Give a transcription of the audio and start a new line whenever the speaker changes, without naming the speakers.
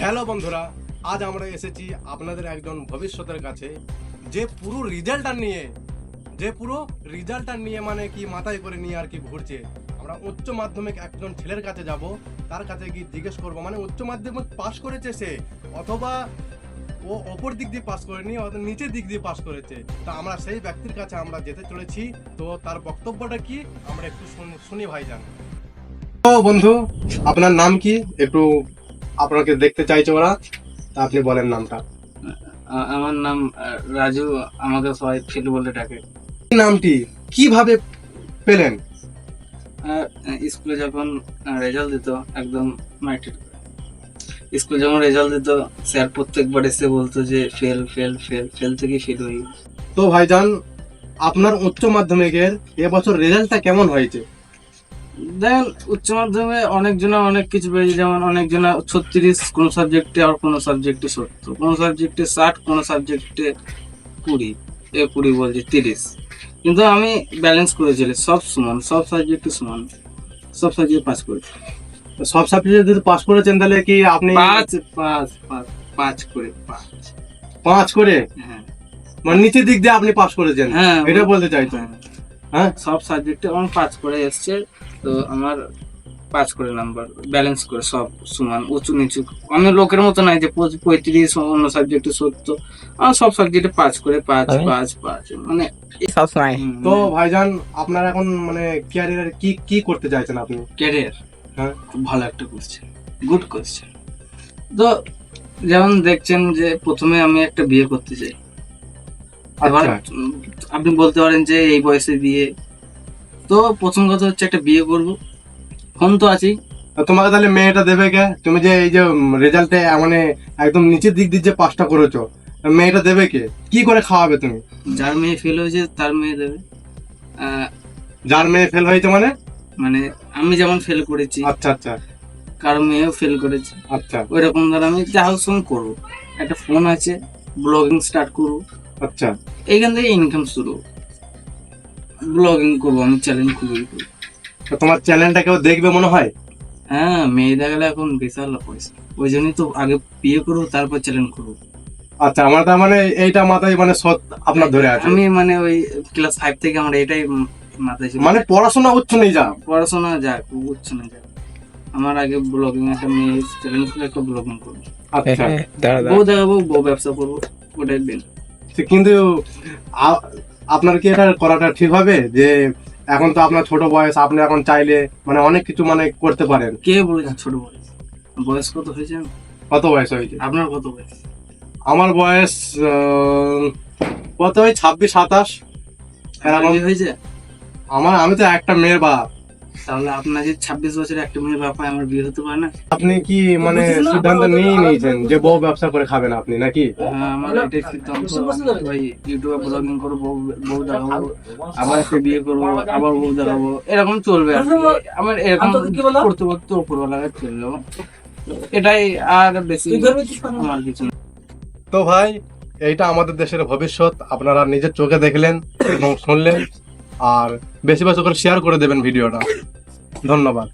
Hello বন্ধুরা, আজ আমরা এসেছি আপনাদের একজন ভবিষ্যতের কাছে। যে পুরো রেজাল্টটা নিয়ে, যে পুরো রেজাল্টটা নিয়ে মানে কি মাথায় করে নিয়ে আর কি ঘুরছে। আমরা উচ্চ মাধ্যমিক একজন ছেলের কাছে যাব, তার কাছে গিয়ে জিজ্ঞেস করব মানে উচ্চ মাধ্যমিক পাস করেছে সে, অথবা ও অপর দিক দিয়ে পাস করেনি, অথবা নিচের দিক দিয়ে পাস করেছে। তা আমরা সেই ব্যক্তির কাছে আমরা যেতে চলেছি, তো তার বক্তব্যটা কি আমরা একটু শুনি- ভাইজান। তো বন্ধু, আপনার নাম কি? একটু আপনাকে দেখতে চাইছে ওরা তা আপনি বলেন নামটা।
আমার নাম রাজু আমাকে সবাই ফিল বলে ডাকে।
নামটি? কীভাবে পেলেন?
স্কুলে যখন রেজাল্ট দিত একদম মাইটেড স্কুলে যখন রেজাল্ট দিত স্যার প্রত্যেকবার এসে বলতো যে ফেল ফেল ফেল ফেল থেকে ফেল হয়ে।
তো ভাইজান আপনার উচ্চ মাধ্যমিকের এবছর রেজাল্টটা কেমন হয়েছে?
দেখেন উচ্চ মাধ্যমে অনেকজনা অনেক কিছু পেয়েছে যেমন অনেকজনা ছত্রিশ কোন সাবজেক্টে আর কোন সাবজেক্টে সত্তর কোন সাবজেক্টে ষাট কোন সাবজেক্টে কুড়ি এ কুড়ি বলছি তিরিশ। কিন্তু আমি ব্যালেন্স করেছিলাম সব সমান সব সাবজেক্টে সমান সব সাবজেক্ট পাস করেছি।
সব সাবজেক্টে যদি পাস করেছেন তাহলে কি আপনি
পাঁচ। পাঁচ পাঁচ পাঁচ করে পাঁচ।
পাঁচ করে?
হ্যাঁ।
মানে নিচের দিক দিয়ে আপনি পাস করেছেন?
হ্যাঁ।
এটা বলতে চাইছেন?
হ্যাঁ।
হ্যাঁ?
সব সাবজেক্টে আমার পাঁচ করে এসছে। তো আমার পাঁচ করে নাম্বার ব্যালেন্স করে সব সমান উঁচু নিচু। আমি লোকের মতো নাই যে পঁয়ত্রিশ অন্য সাবজেক্টে সত্তর আমার সব সাবজেক্টে পাঁচ করে পাঁচ পাঁচ পাঁচ মানে
সবসময়
তো ভাইজান আপনার এখন মানে ক্যারিয়ার কি কি করতে চাইছেন আপনি?
ক্যারিয়ার
হ্যাঁ।
খুব ভালো একটা কোশ্চেন গুড কোশ্চেন তো যেমন দেখছেন যে প্রথমে আমি একটা বিয়ে করতে চাই।
আচ্ছা।
আপনি বলতে পারেন যে এই বয়সে বিয়ে তো প্রথম কথা হচ্ছে একটা বিয়ে করব। ফোন তো আছেই
তোমাকে তাহলে মেয়েটা দেবে কে? তুমি যে এই যে রেজাল্টে মানে একদম নিচের দিক দিয়ে যে পাসটা করেছ মেয়েটা দেবে কে? কি করে খাওয়াবে তুমি?
যার মেয়ে ফেল হয়েছে তার মেয়ে দেবে।
যার মেয়ে ফেল হয়েছে মানে?
মানে আমি যেমন ফেল করেছি
আচ্ছা আচ্ছা।
কারও মেয়েও ফেল করেছে।
আচ্ছা।
ওই রকম ধর আমি যা হোক সঙ্গে করব। একটা ফোন আছে ব্লগিং স্টার্ট করব।
আচ্ছা।
এইখান থেকে ইনকাম শুরু। ব্লগিং করব আমি চ্যালেঞ্জ খুবই করব।
তো তোমার চ্যানেলটা কেউ দেখবে মনে হয়?
হ্যাঁ মেয়ে দেখালে এখন বিশাল পয়সা ওই জন্যই তো আগে বিয়ে করব তারপর চ্যালেঞ্জ করব।
আচ্ছা আমার তার মানে এইটা মাথায় মানে সৎ আপনার ধরে আছে।
আমি মানে ওই ক্লাস ফাইভ থেকে আমার এটাই মাথায় ছিল
মানে পড়াশোনা উচ্চ নেই যা?
পড়াশোনা যাক উঠছে না যাক। আমার আগে ব্লগিং একটা মেয়ে চ্যালেঞ্জ করে একটা ব্লগিং করব।
আচ্ছা।
বউ দেখাবো বউ ব্যবসা করব ওটাই বেন
কিন্তু আ- আপনার কি এটা করাটা ঠিক হবে? যে এখন তো আপনার ছোট বয়স আপনি এখন চাইলে মানে অনেক কিছু মানে করতে পারেন।
কে বলেছে ছোট বয়স? বয়স কত হয়েছে?
কত বয়স হয়েছে?
আপনার কত বয়স?
আমার বয়স কত হয় ছাব্বিশ সাতাশ?
হয়েছে?
আমার আমি তো একটা মেয়ের বাপ।
তাহলে আপনার যে ছাব্বিশ বছরের একটা মেয়ের বাপা আমার বিয়ে হতে পারে না?
আপনি কি মানে সিদ্ধান্ত নিয়ে নিয়েছেন যে বউ ব্যবসা করে খাবেন আপনি নাকি?
হ্যাঁ, আমার এটাই সিদ্ধান্ত। ওই ইউটিউবে ব্লগিং করব বউ- দেখাবো আবার একটা বিয়ে করব আবার বউ দেখাবো এরকম চলবে আর আমার এরকম করতে করতে উপরওয়ালা এটাই আর বেশি আমার কিছু
তো ভাই এইটা আমাদের দেশের ভবিষ্যৎ। আপনারা নিজের চোখে দেখলেন এবং শুনলেন। আর বেশি বেশি করে শেয়ার করে দেবেন ভিডিওটা। ধন্যবাদ।